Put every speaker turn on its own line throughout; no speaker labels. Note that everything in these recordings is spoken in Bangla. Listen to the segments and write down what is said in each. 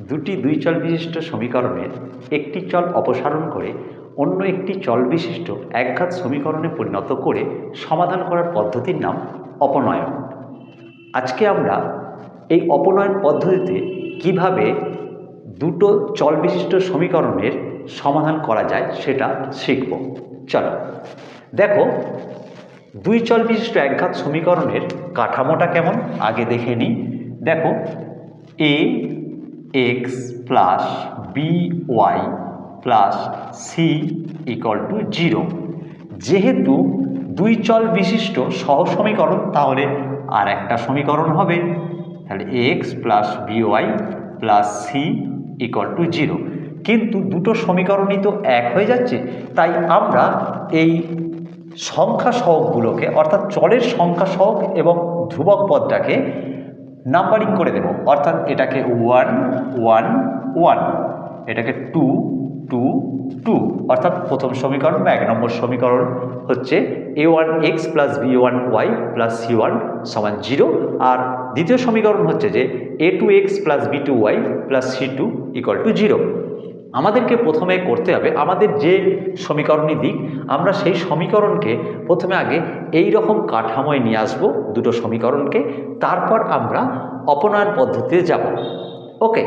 দুটি দুই চল বিশিষ্ট সমীকরণের একটি চল অপসারণ করে অন্য একটি চল বিশিষ্ট একঘাত সমীকরণে পরিণত করে সমাধান করার পদ্ধতির নাম অপনয়ন। আজকে আমরা এই অপনয়ন পদ্ধতিতে কীভাবে দুটো চল বিশিষ্ট সমীকরণের সমাধান করা যায় সেটা শিখব। চলো। দেখো, দুই চল বিশিষ্ট একঘাত সমীকরণের কাঠামোটা কেমন? আগে দেখে নিই। দেখো, A X plus B Y plus C equal to zero যেহেতু দুই চল বিশিষ্ট সহ সমীকরণ, তাহলে আর একটা সমীকরণ হবে। তাহলে X plus B Y plus C equal to zero কিন্তু দুটো সমীকরণই তো এক হয়ে যাচ্ছে, তাই আমরা এই সংখ্যা সহগগুলোকে অর্থাৎ চলের সংখ্যা সহগ এবং ধ্রুবক পদটাকে নাম্বারিং করে দেব। অর্থাৎ এটাকে ওয়ান ওয়ান ওয়ান এটাকে টু টু টু অর্থাৎ প্রথম সমীকরণ বা এক নম্বর সমীকরণ হচ্ছে A one X plus B one Y plus C one সমান জিরো আর দ্বিতীয় সমীকরণ হচ্ছে যে A two X plus B two Y plus C two equal to zero আমাদেরকে প্রথমে করতে হবে, আমাদের যে সমীকরণই দিক, আমরা সেই সমীকরণকে প্রথমে আগে এই রকম কাঠামোয় নিয়ে আসব, দুটো সমীকরণকে, তারপর আমরা অপনয়ন পদ্ধতিতে যাব। ওকে,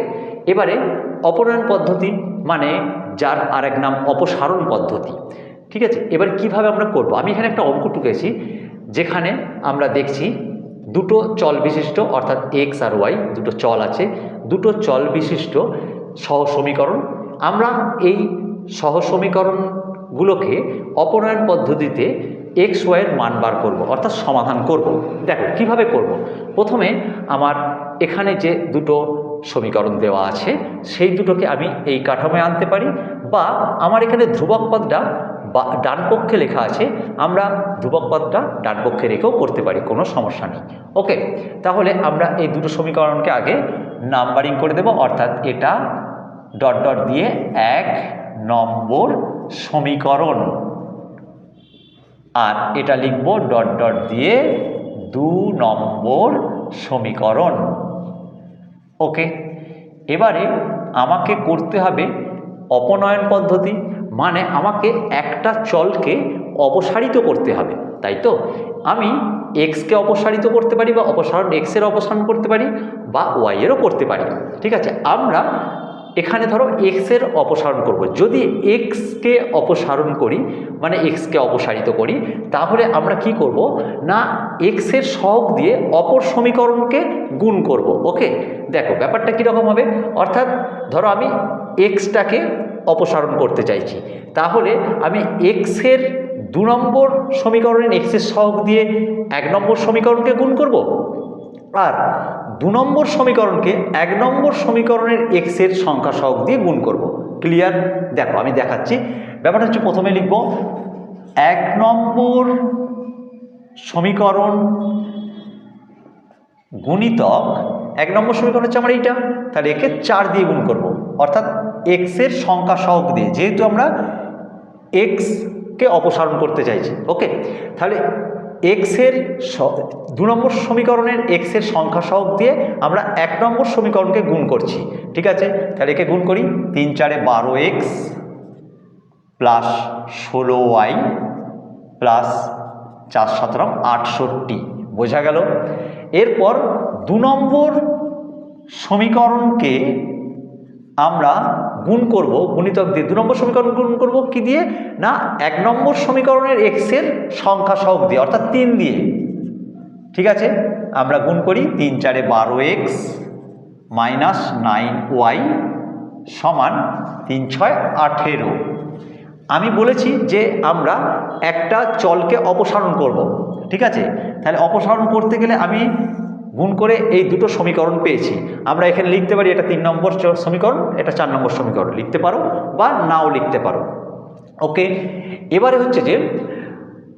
এবারে অপনয়ন পদ্ধতি মানে যার আরেক নাম অপসারণ পদ্ধতি। ঠিক আছে? এবার কীভাবে আমরা করব? আমি এখানে একটা অঙ্ক টুকেছি, যেখানে আমরা দেখছি দুটো চল বিশিষ্ট, অর্থাৎ এক্স আর ওয়াই, দুটো চল আছে, দুটো চল বিশিষ্ট সহ সমীকরণ আমরা এই সহ সমীকরণগুলোকে অপনয়ন পদ্ধতিতে এক্স ওয়াইয়ের মান বার করব, অর্থাৎ সমাধান করব। দেখো, কীভাবে করব? প্রথমে আমার এখানে যে দুটো সমীকরণ দেওয়া আছে, সেই দুটোকে আমি এই কাঠামোয় আনতে পারি, বা আমার এখানে ধ্রুবক পদটা বা ডান পক্ষে লেখা আছে, আমরা ধ্রুবক পদটা ডান পক্ষে রেখেও করতে পারি, কোনো সমস্যা নেই। ওকে, তাহলে আমরা এই দুটো সমীকরণকে আগে নাম্বারিং করে দেব, অর্থাৎ এটা ডট ডট দিয়ে এক নম্বর সমীকরণ। আর এটা লিখব ডট ডট দিয়ে দু নম্বর সমীকরণ। ওকে, এবারে আমাকে করতে হবে অপনয়ন পদ্ধতি মানে আমাকে একটা চলকে অপসারিত করতে হবে, তাই তো? আমি এক্সকে অপসারিত করতে পারি বা অপসারণ এক্সের অপসারণ করতে পারি বা ওয়াইয়েরও করতে পারি। ঠিক আছে, আমরা এখানে ধরো এক্সের অপসারণ করব। যদি এক্সকে অপসারণ করি মানে এক্সকে অপসারিত করি, তাহলে আমরা কি করব? না এক্সের সহগ দিয়ে অপর সমীকরণকে গুণ করব, ওকে? দেখো, ব্যাপারটা কীরকম হবে? অর্থাৎ ধরো আমি এক্সটাকে অপসারণ করতে চাইছি, তাহলে আমি এক্সের দু নম্বর সমীকরণের এক্সের সহগ দিয়ে এক নম্বর সমীকরণকে গুণ করব? আর দু নম্বর সমীকরণকে এক নম্বর সমীকরণের এক্সের সংখ্যা সহগ দিয়ে গুণ করব। ক্লিয়ার দেখো, আমি দেখাচ্ছি। ব্যাপারটা হচ্ছে প্রথমে লিখব, এক নম্বর সমীকরণ গুণিতক, এক নম্বর সমীকরণ হচ্ছে আমার এইটা। তাহলে একে চার দিয়ে গুণ করব। অর্থাৎ এক্সের সংখ্যা সহগ দিয়ে, যেহেতু আমরা এক্সকে অপসারণ করতে চাইছি। ওকে তাহলে এক্সের দু নম্বর সমীকরণের এক্সের সংখ্যা সহগ দিয়ে আমরা এক নম্বর সমীকরণকে গুণ করছি। ঠিক আছে? তাহলে একে গুণ করি। তিন চারে বারো এক্স প্লাস ষোলো ওয়াই প্লাস চার সতেরো আটষট্টি। বোঝা গেল? এরপর দু নম্বর সমীকরণকে আমরা গুণ করব, গুণিতক দিয়ে দু নম্বর সমীকরণ গুণ করব কি দিয়ে? না, এক নম্বর সমীকরণের এক্সের সংখ্যা সহগ দিয়ে, অর্থাৎ তিন দিয়ে। ঠিক আছে? আমরা গুণ করি তিন চারে বারো এক্স মাইনাস নাইন ওয়াই সমান তিন ছয় আঠেরো। আমি বলেছি যে আমরা একটা চলকে অপসারণ করব। ঠিক আছে? তাহলে অপসারণ করতে গেলে আমি গুণ করে এই দুটো সমীকরণ পেয়েছি। আমরা এখানে লিখতে পারি এটা তিন নম্বর সমীকরণ, এটা চার নম্বর সমীকরণ। লিখতে পারো বা নাও লিখতে পারো। ওকে এবারে হচ্ছে যে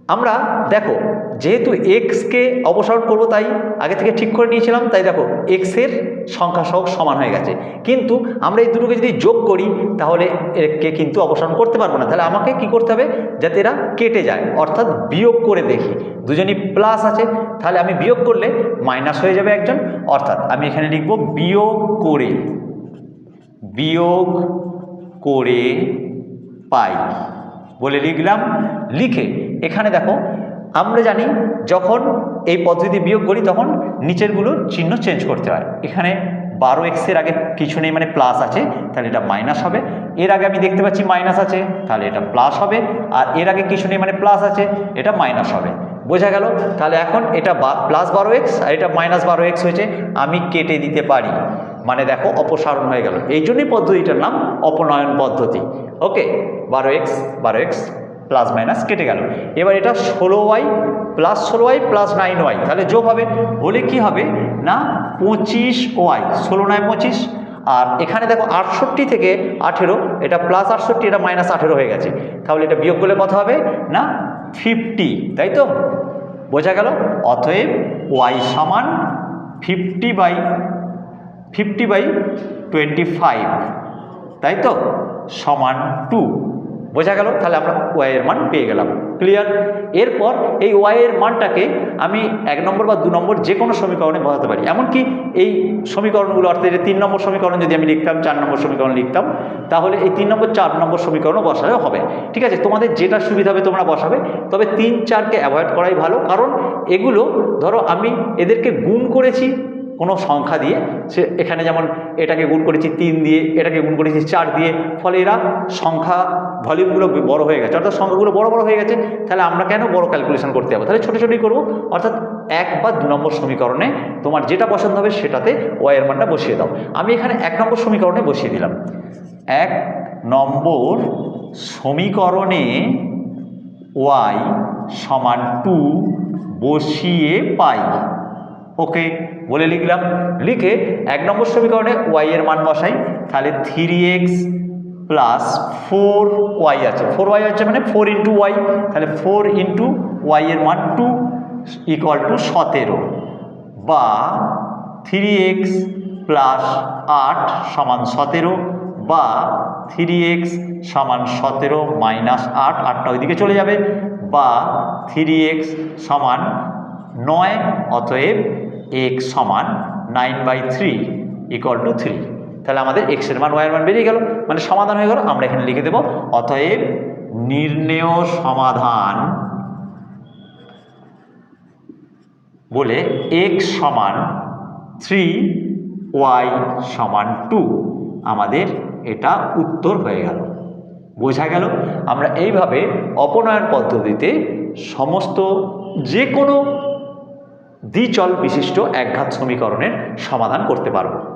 আমরা দেখো, যেহেতু এক্সকে অপসারণ করব তাই আগে থেকে ঠিক করে নিয়েছিলাম, তাই দেখো এক্সের সংখ্যা সহ সমান হয়ে গেছে। কিন্তু আমরা এই দুটোকে যদি যোগ করি, তাহলে একে কিন্তু অপসারণ করতে পারব না। তাহলে আমাকে কি করতে হবে? যাতে এরা কেটে যায়। অর্থাৎ বিয়োগ করে দেখি। দুজনই প্লাস আছে। তাহলে আমি বিয়োগ করলে মাইনাস হয়ে যাবে একজন। অর্থাৎ আমি এখানে লিখব বিয়োগ করে বিয়োগ করে পাই। বলে লিখলাম, লিখে এখানে দেখো, আমরা জানি যখন এই পদ্ধতি বিয়োগ করি, তখন নিচেরগুলোর চিহ্ন চেঞ্জ করতে হয়। এখানে বারো এক্সের আগে কিছু নেই মানে প্লাস আছে, তাহলে এটা মাইনাস হবে। এর আগে আমি দেখতে পাচ্ছি মাইনাস আছে, তাহলে এটা প্লাস হবে। আর এর আগে কিছু নেই মানে প্লাস আছে, এটা মাইনাস হবে। বোঝা গেল? তাহলে এখন এটা প্লাস বারো এক্স আর এটা মাইনাস বারো এক্স হয়েছে, আমি কেটে দিতে পারি। মানে দেখো, অপসারণ হয়ে গেল। এই জন্যই পদ্ধতিটার নাম অপনয়ন পদ্ধতি। ওকে বারো এক্স বারো এক্স প্লাস মাইনাস কেটে গেল। এবার এটা ষোলো ওয়াই প্লাস ষোলো ওয়াই প্লাস নাইন ওয়াই তাহলে যোগ হবে, হলে কি হবে? না, পঁচিশ ওয়াই ষোলো নয়, পঁচিশ। আর এখানে দেখো আটষট্টি থেকে আঠেরো, এটা প্লাস আটষট্টি, এটা মাইনাস আঠেরো হয়ে গেছে। তাহলে এটা বিয়োগ করলে কত হবে? না ফিফটি তাই তো? বোঝা গেল? অতএব ওয়াই সমান fifty by fifty by twenty five তাই তো? সমান টু বোঝা গেল? তাহলে আমরা ওয়াইয়ের মান পেয়ে গেলাম। ক্লিয়ার এরপর এই ওয়াইয়ের মানটাকে আমি এক নম্বর বা দু নম্বর যে কোনো সমীকরণে বসাতে পারি। এমনকি এই সমীকরণগুলো, অর্থাৎ তিন নম্বর সমীকরণ যদি আমি লিখতাম, চার নম্বর সমীকরণ লিখতাম, তাহলে এই তিন নম্বর, চার নম্বর সমীকরণও বসালেও হবে। ঠিক আছে? তোমাদের যেটা সুবিধা হবে তোমরা বসাবে। তবে তিন, চারকে অ্যাভয়েড করাই ভালো। কারণ এগুলো, ধরো আমি এদেরকে গুণ করেছি কোনো সংখ্যা দিয়ে সে এখানে যেমন এটাকে গুণ করেছি তিন দিয়ে, এটাকে গুণ করেছি চার দিয়ে, ফলে এরা সংখ্যা ভলিউমগুলো বড় হয়ে গেছে। অর্থাৎ সংখ্যাগুলো বড় বড় হয়ে গেছে, তাহলে আমরা কেন বড় ক্যালকুলেশন করতে যাব? তাহলে ছোটো ছোটোই করব। অর্থাৎ এক বা দু নম্বর সমীকরণে তোমার যেটা পছন্দ হবে সেটাতে ওয়াইয়ের মানটা বসিয়ে দাও। আমি এখানে এক নম্বর সমীকরণে বসিয়ে দিলাম। এক নম্বর সমীকরণে ওয়াই সমান টু বসিয়ে পাই। ওকে বলে লিখলাম। লিখে এক নম্বর সমীকরণে ওয়াই এর মান বসাই। তাহলে three X plus four Y আছে। ফোর ওয়াই আছে মানে ফোর ইন্টু ওয়াই তাহলে ফোর ইন্টু ওয়াই এর মান টু ইকুয়াল টু সতেরো বা থ্রি এক্স প্লাস আট সমান সতেরো বা থ্রি এক্স সমান সতেরো মাইনাস আট। আটটা ওইদিকে চলে যাবে। বা থ্রি এক্স সমান নয় অতএব এক্স সমান nine by three equal to three তাহলে আমাদের এক্সের মান ওয়াইয়ের মান বেরিয়ে গেল। মানে সমাধান হয়ে গেল। আমরা এখানে লিখে দেব, অতএব নির্ণেয় সমাধান বলে এক্স সমান থ্রি ওয়াই সমান টু আমাদের এটা উত্তর হয়ে গেল। বোঝা গেল? আমরা এইভাবে অপনয়ন পদ্ধতিতে সমস্ত যে কোনো দ্বিচল বিশিষ্ট একঘাত সমীকরণের সমাধান করতে পারব।